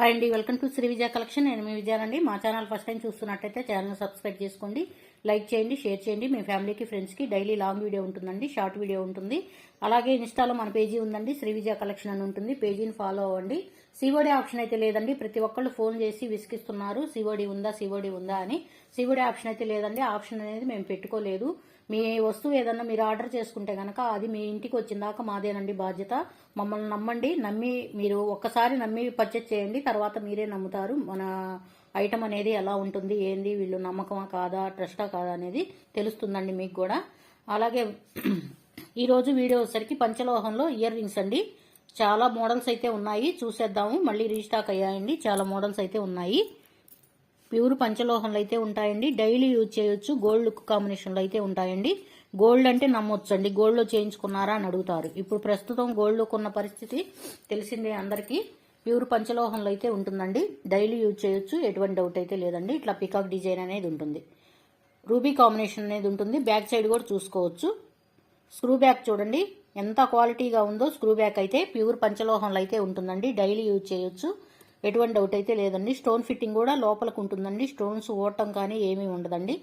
Hi అండి welcome to Shri Vijaya collection నేను మీ విజయానండి మా ఛానల్ ఫస్ట్ టైం చూస్తున్నట్టయితే ఛానల్ సబ్స్క్రైబ్ చేసుకోండి లైక్ చేయండి షేర్ చేయండి. మీ ఫ్యామిలీకి ఫ్రెండ్స్కి డైలీ లాంగ్ వీడియో ఉంటుందండి షార్ట్ వీడియో ఉంటుంది. అలాగే ఇన్స్టాలో మన పేజీ ఉందండి శ్రీ విజయ కలెక్షన్ అని ఉంటుంది. పేజీని ఫాలో అవ్వండి. సివోడి ఆప్షన్ అయితే లేదండి. ప్రతి ఒక్కళ్ళు ఫోన్ చేసి విసిగిస్తున్నారు. సివోడి ఉందా సివోడి ఉందా అని. సివోడి ఆప్షన్ అయితే లేదండి. ఆప్షన్ అనేది మేము పెట్టుకోలేదు. మీ వస్తువు ఏదన్నా మీరు ఆర్డర్ చేసుకుంటే కనుక అది మీ ఇంటికి వచ్చిందాక మాదేనండి బాధ్యత. మమ్మల్ని నమ్మండి. నమ్మి మీరు ఒక్కసారి నమ్మి పర్చేజ్ చేయండి. తర్వాత మీరే నమ్ముతారు. మన ఐటమ్ అనేది ఎలా ఉంటుంది ఏంది వీళ్ళు నమ్మకమా కాదా ట్రస్టా కాదా అనేది తెలుస్తుందండి మీకు కూడా. అలాగే ఈరోజు వీడియో వచ్చేసరికి పంచలోహంలో ఇయర్ రింగ్స్ అండి. చాలా మోడల్స్ అయితే ఉన్నాయి. చూసేద్దాము. మళ్ళీ రీస్టాక్ అయ్యాయండి. చాలా మోడల్స్ అయితే ఉన్నాయి. ప్యూర్ పంచలోహంలో అయితే ఉంటాయండి. డైలీ యూజ్ చేయొచ్చు. గోల్డ్ లుక్ కాంబినేషన్లో అయితే ఉంటాయండి. గోల్డ్ అంటే నమ్మొచ్చు అండి గోల్డ్లో చేయించుకున్నారా అని అడుగుతారు. ఇప్పుడు ప్రస్తుతం గోల్డ్లో కొన్న ఉన్న పరిస్థితి తెలిసిందే అందరికీ. ప్యూర్ పంచలోహంలో అయితే ఉంటుందండి. డైలీ యూజ్ చేయొచ్చు. ఎటువంటి డౌట్ అయితే లేదండి. ఇట్లా పికాక్ డిజైన్ అనేది ఉంటుంది. రూబీ కాంబినేషన్ అనేది ఉంటుంది. బ్యాక్ సైడ్ కూడా చూసుకోవచ్చు. స్క్రూ బ్యాక్ చూడండి. ఎంత క్వాలిటీగా ఉందో స్క్రూ బ్యాక్ అయితే ప్యూర్ పంచలోహంలో అయితే ఉంటుందండి. డైలీ యూజ్ చేయొచ్చు. ఎటువంటి డౌట్ అయితే లేదండి. స్టోన్ ఫిట్టింగ్ కూడా లోపలకు ఉంటుందండి. స్టోన్స్ ఓటం కానీ ఏమీ ఉండదండి.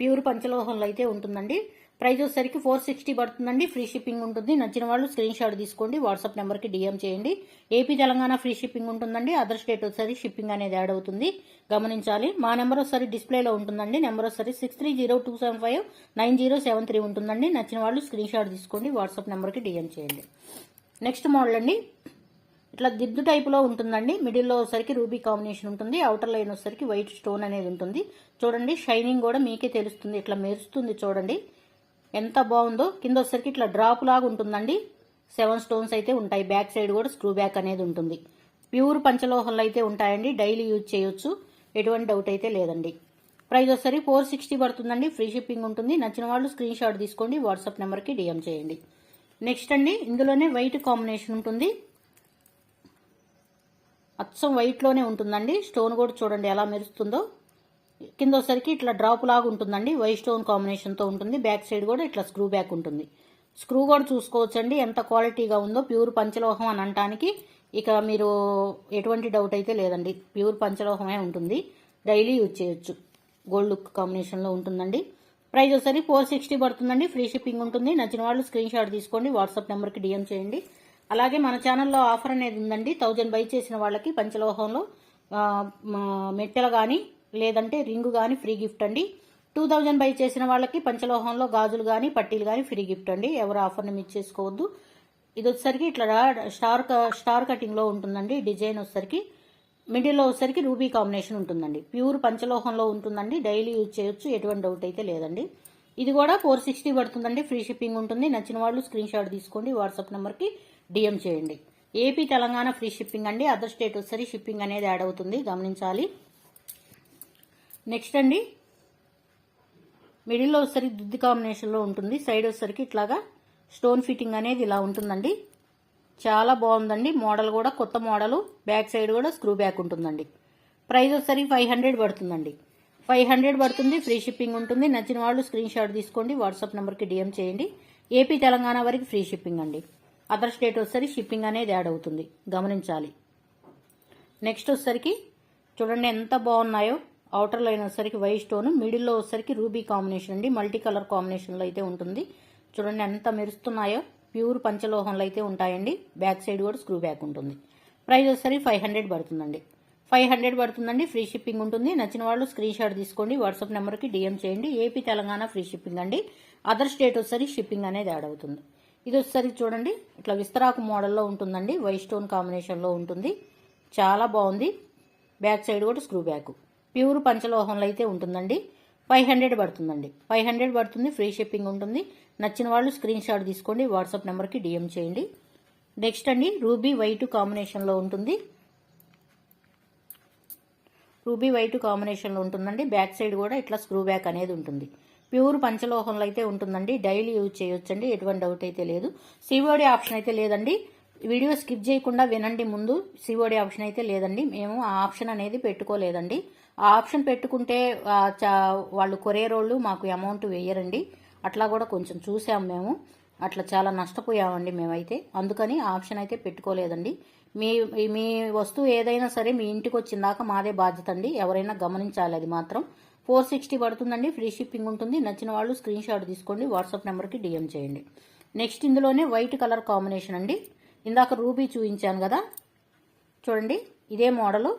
ప్యూర్ పంచలోహంలో అయితే ఉంటుందండి. ప్రైస్ వచ్చేసరికి ఫోర్ సిక్స్టీ పడుతుందండి. ఫ్రీ షిప్పింగ్ ఉంటుంది. నచ్చిన వాళ్ళు స్క్రీన్ షాట్ తీసుకోండి. వాట్సాప్ నెంబర్కి డిఎం చేయండి. ఏపీ తెలంగాణ ఫ్రీ షిప్పింగ్ ఉంటుందండి. అదర్ స్టేట్ వచ్చేసరికి షిప్పింగ్ అనేది యాడ్ అవుతుంది. గమనించాలి. మా నెంబర్ ఒకసారి డిస్ప్లేలో ఉంటుందండి. నెంబర్ ఒకసారి six three zero two seven five nine zero seven three ఉంటుందండి. నచ్చిన వాళ్ళు స్క్రీన్ షాట్ తీసుకోండి. వాట్సాప్ నెంబర్కి డిఎం చేయండి. నెక్స్ట్ మోడల్ అండి. ఇట్లా దిద్దు టైపులో ఉంటుందండి. మిడిల్లో వచ్చరికి రూబీ కాంబినేషన్ ఉంటుంది. అవుటర్ లైన్ వచ్చరికి వైట్ స్టోన్ అనేది ఉంటుంది. చూడండి షైనింగ్ కూడా మీకే తెలుస్తుంది. ఇట్లా మెరుస్తుంది చూడండి. ఎంత బాగుందో. కింద వచ్చరికి ఇట్లా డ్రాప్ లాగా ఉంటుందండి. సెవెన్ స్టోన్స్ అయితే ఉంటాయి. బ్యాక్ సైడ్ కూడా స్క్రూ బ్యాక్ అనేది ఉంటుంది. ప్యూర్ పంచలోహంలో అయితే ఉంటాయండి. డైలీ యూజ్ చేయొచ్చు. ఎటువంటి డౌట్ అయితే లేదండి. ప్రైస్ వచ్చేసరి ఫోర్ సిక్స్టీ పడుతుందండి. ఫ్రీ షిప్పింగ్ ఉంటుంది. నచ్చిన వాళ్ళు స్క్రీన్ షాట్ తీసుకోండి. వాట్సాప్ నెంబర్కి డిఎం చేయండి. నెక్స్ట్ అండి ఇందులోనే వైట్ కాంబినేషన్ ఉంటుంది. అచ్చం వైట్లోనే ఉంటుందండి. స్టోన్ కూడా చూడండి ఎలా మెరుస్తుందో. కింద వచ్చరికి ఇట్లా డ్రాప్ లాగా ఉంటుందండి. వైట్ స్టోన్ కాంబినేషన్తో ఉంటుంది. బ్యాక్ సైడ్ కూడా ఇట్లా స్క్రూ బ్యాక్ ఉంటుంది. స్క్రూ కూడా చూసుకోవచ్చండి. ఎంత క్వాలిటీగా ఉందో. ప్యూర్ పంచలోహం అని అనటానికి ఇక మీరు ఎటువంటి డౌట్ అయితే లేదండి. ప్యూర్ పంచలోహమే ఉంటుంది. డైలీ యూజ్ చేయొచ్చు. గోల్డ్ లుక్ కాంబినేషన్లో ఉంటుందండి. ప్రైస్ ఒకసారి ఫోర్ సిక్స్టీ పడుతుందండి. ఫ్రీ షిప్పింగ్ ఉంటుంది. నచ్చిన వాళ్ళు స్క్రీన్ షాట్ తీసుకోండి వాట్సాప్ నెంబర్కి డిఎం చేయండి. అలాగే మన ఛానల్లో ఆఫర్ అనేది ఉందండి. థౌజండ్ బై చేసిన వాళ్ళకి పంచలోహంలో మెట్టెలు కానీ లేదంటే రింగు కానీ ఫ్రీ గిఫ్ట్ అండి. టూ థౌజండ్ బై చేసిన వాళ్ళకి పంచలోహంలో గాజులు కానీ పట్టీలు కానీ ఫ్రీ గిఫ్ట్ అండి. ఎవరు ఆఫర్ని మిస్ చేసుకోవద్దు. ఇది వచ్చేసరికి ఇట్లా స్టార్ స్టార్ కటింగ్లో ఉంటుందండి. డిజైన్ వచ్చేసరికి మిడిల్లో వచ్చేసరికి రూబీ కాంబినేషన్ ఉంటుందండి. ప్యూర్ పంచలోహంలో ఉంటుందండి. డైలీ యూజ్ చేయొచ్చు. ఎటువంటి డౌట్ అయితే లేదండి. ఇది కూడా ఫోర్ సిక్స్టీ పడుతుందండి. ఫ్రీ షిప్పింగ్ ఉంటుంది. నచ్చిన వాళ్ళు స్క్రీన్ షాట్ తీసుకోండి. వాట్సాప్ నెంబర్కి డిఎం చేయండి. ఏపీ తెలంగాణ ఫ్రీ షిప్పింగ్ అండి. అదర్ స్టేట్ వచ్చేసరి షిప్పింగ్ అనేది యాడ్ అవుతుంది. గమనించాలి. నెక్స్ట్ అండి. మిడిల్లో వచ్చేసరికి దుద్ది కాంబినేషన్లో ఉంటుంది. సైడ్ వచ్చేసరికి ఇట్లాగా స్టోన్ ఫిట్టింగ్ అనేది ఇలా ఉంటుందండి. చాలా బాగుందండి. మోడల్ కూడా కొత్త మోడల్. బ్యాక్ సైడ్ కూడా స్క్రూ బ్యాక్ ఉంటుందండి. ప్రైస్ వచ్చేసరికి ఫైవ్ హండ్రెడ్ పడుతుందండి. ఫైవ్ హండ్రెడ్ పడుతుంది. ఫ్రీ షిప్పింగ్ ఉంటుంది. నచ్చిన వాళ్ళు స్క్రీన్ షాట్ తీసుకోండి. వాట్సాప్ నెంబర్కి డిఎం చేయండి. ఏపీ తెలంగాణ వరకు ఫ్రీ షిప్పింగ్ అండి. అదర్ స్టేట్ వచ్చేసరికి షిప్పింగ్ అనేది యాడ్ అవుతుంది. గమనించాలి. నెక్స్ట్ వచ్చేసరికి చూడండి ఎంత బాగున్నాయో. అవుటర్ లైన్ వచ్చేసరికి వై స్టోన్. మిడిల్లో వచ్చేసరికి రూబీ కాంబినేషన్ అండి. మల్టీ కలర్ కాంబినేషన్లో అయితే ఉంటుంది. చూడండి ఎంత మెరుస్తున్నాయో. ప్యూర్ పంచలోహంలో అయితే ఉంటాయండి. బ్యాక్ సైడ్ కూడా స్క్రూ బ్యాక్ ఉంటుంది. ప్రైస్ వచ్చేసరికి ఫైవ్ హండ్రెడ్ పడుతుందండి. ఫైవ్ హండ్రెడ్ పడుతుందండి. ఫ్రీ షిప్పింగ్ ఉంటుంది. నచ్చిన వాళ్ళు స్క్రీన్ షాట్ తీసుకోండి. వాట్సాప్ నెంబర్కి డిఎం చేయండి. ఏపీ తెలంగాణ ఫ్రీ షిప్పింగ్ అండి. అదర్ స్టేట్ వచ్చేసరికి షిప్పింగ్ అనేది యాడ్ అవుతుంది. ఇది వచ్చేసరికి చూడండి. ఇట్లా విస్తరాకు మోడల్లో ఉంటుందండి. వైట్ స్టోన్ కాంబినేషన్లో ఉంటుంది. చాలా బాగుంది. బ్యాక్ సైడ్ కూడా స్క్రూ బ్యాక్ ప్యూర్ పంచలోహంలో అయితే ఉంటుందండి. ఫైవ్ హండ్రెడ్ పడుతుందండి. ఫైవ్ హండ్రెడ్ పడుతుంది. ఫ్రీ షిప్పింగ్ ఉంటుంది. నచ్చిన వాళ్ళు స్క్రీన్ షాట్ తీసుకోండి. వాట్సాప్ నెంబర్కి డిఎం చేయండి. నెక్స్ట్ అండి రూబీ వైట్ కాంబినేషన్లో ఉంటుంది. రూబీ వైట్ కాంబినేషన్లో ఉంటుందండి. బ్యాక్ సైడ్ కూడా ఇట్లా స్క్రూ బ్యాక్ అనేది ఉంటుంది. ప్యూర్ పంచలోహంలో అయితే ఉంటుందండి. డైలీ యూజ్ చేయొచ్చండి. ఎటువంటి డౌట్ అయితే లేదు. సివోడి ఆప్షన్ అయితే లేదండి. వీడియో స్కిప్ చేయకుండా వినండి ముందు. సివోడి ఆప్షన్ అయితే లేదండి. మేము ఆ ఆప్షన్ అనేది పెట్టుకోలేదండి. ఆ ఆప్షన్ పెట్టుకుంటే వాళ్ళు కొరియర్ వాళ్ళు మాకు అమౌంట్ వేయరండి. అట్లా కూడా కొంచెం చూసాం మేము. అట్లా చాలా నష్టపోయామండి మేమైతే. అందుకని ఆప్షన్ అయితే పెట్టుకోలేదండి. మీ మీ వస్తువు ఏదైనా సరే మీ ఇంటికి వచ్చిందాక మాదే బాధ్యత అండి. ఎవరైనా గమనించాలి అది మాత్రం. ఫోర్ సిక్స్టీ పడుతుందండి. ఫ్రీ షిప్పింగ్ ఉంటుంది. నచ్చిన వాళ్ళు స్క్రీన్ షాట్ తీసుకోండి. వాట్సాప్ నెంబర్కి డిఎం చేయండి. నెక్స్ట్ ఇందులోనే వైట్ కలర్ కాంబినేషన్ అండి. ఇందాక రూబీ చూపించాను కదా. చూడండి. ఇదే మోడలు.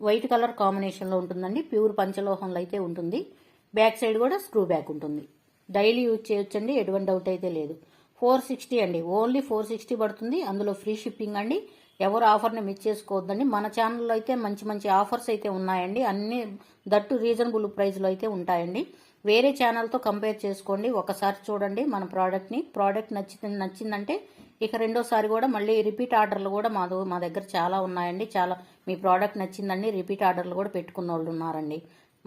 వైట్ కలర్ కాంబినేషన్లో ఉంటుందండి. ప్యూర్ పంచలోహంలో అయితే ఉంటుంది. బ్యాక్ సైడ్ కూడా స్క్రూ బ్యాక్ ఉంటుంది. డైలీ యూజ్ చేయొచ్చండి. ఎటువంటి డౌట్ అయితే లేదు. ఫోర్ సిక్స్టీ అండి. ఓన్లీ ఫోర్ సిక్స్టీ పడుతుంది. అందులో ఫ్రీ షిప్పింగ్ అండి. ఎవరు ఆఫర్ని మిస్ చేసుకోవద్దండి. మన ఛానల్లో అయితే మంచి మంచి ఆఫర్స్ అయితే ఉన్నాయండి. అన్ని దట్టు రీజనబుల్ ప్రైస్లో అయితే ఉంటాయండి. వేరే ఛానల్తో కంపేర్ చేసుకోండి. ఒకసారి చూడండి మన ప్రోడక్ట్ని. ప్రోడక్ట్ నచ్చింది నచ్చిందంటే ఇక రెండోసారి కూడా మళ్ళీ రిపీట్ ఆర్డర్లు కూడా మా మా దగ్గర చాలా ఉన్నాయండి. చాలా మీ ప్రోడక్ట్ నచ్చిందండి. రిపీట్ ఆర్డర్లు కూడా పెట్టుకున్న వాళ్ళు ఉన్నారండి.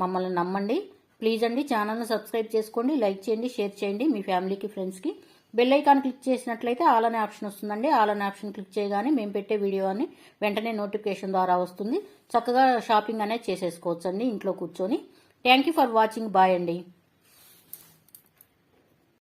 మమ్మల్ని నమ్మండి. ప్లీజ్ అండి ఛానల్ని సబ్స్క్రైబ్ చేసుకోండి. లైక్ చేయండి షేర్ చేయండి మీ ఫ్యామిలీకి ఫ్రెండ్స్కి. బెల్ ఐకాన్ క్లిక్ చేసినట్లయితే ఆల్ అనే ఆప్షన్ వస్తుందండి. ఆల్ అనే ఆప్షన్ క్లిక్ చేయగానే మేము పెట్టే వీడియో అని వెంటనే నోటిఫికేషన్ ద్వారా వస్తుంది. చక్కగా షాపింగ్ అనేది చేసేసుకోవచ్చు అండి ఇంట్లో కూర్చొని. Thank you for watching. Bye అండి.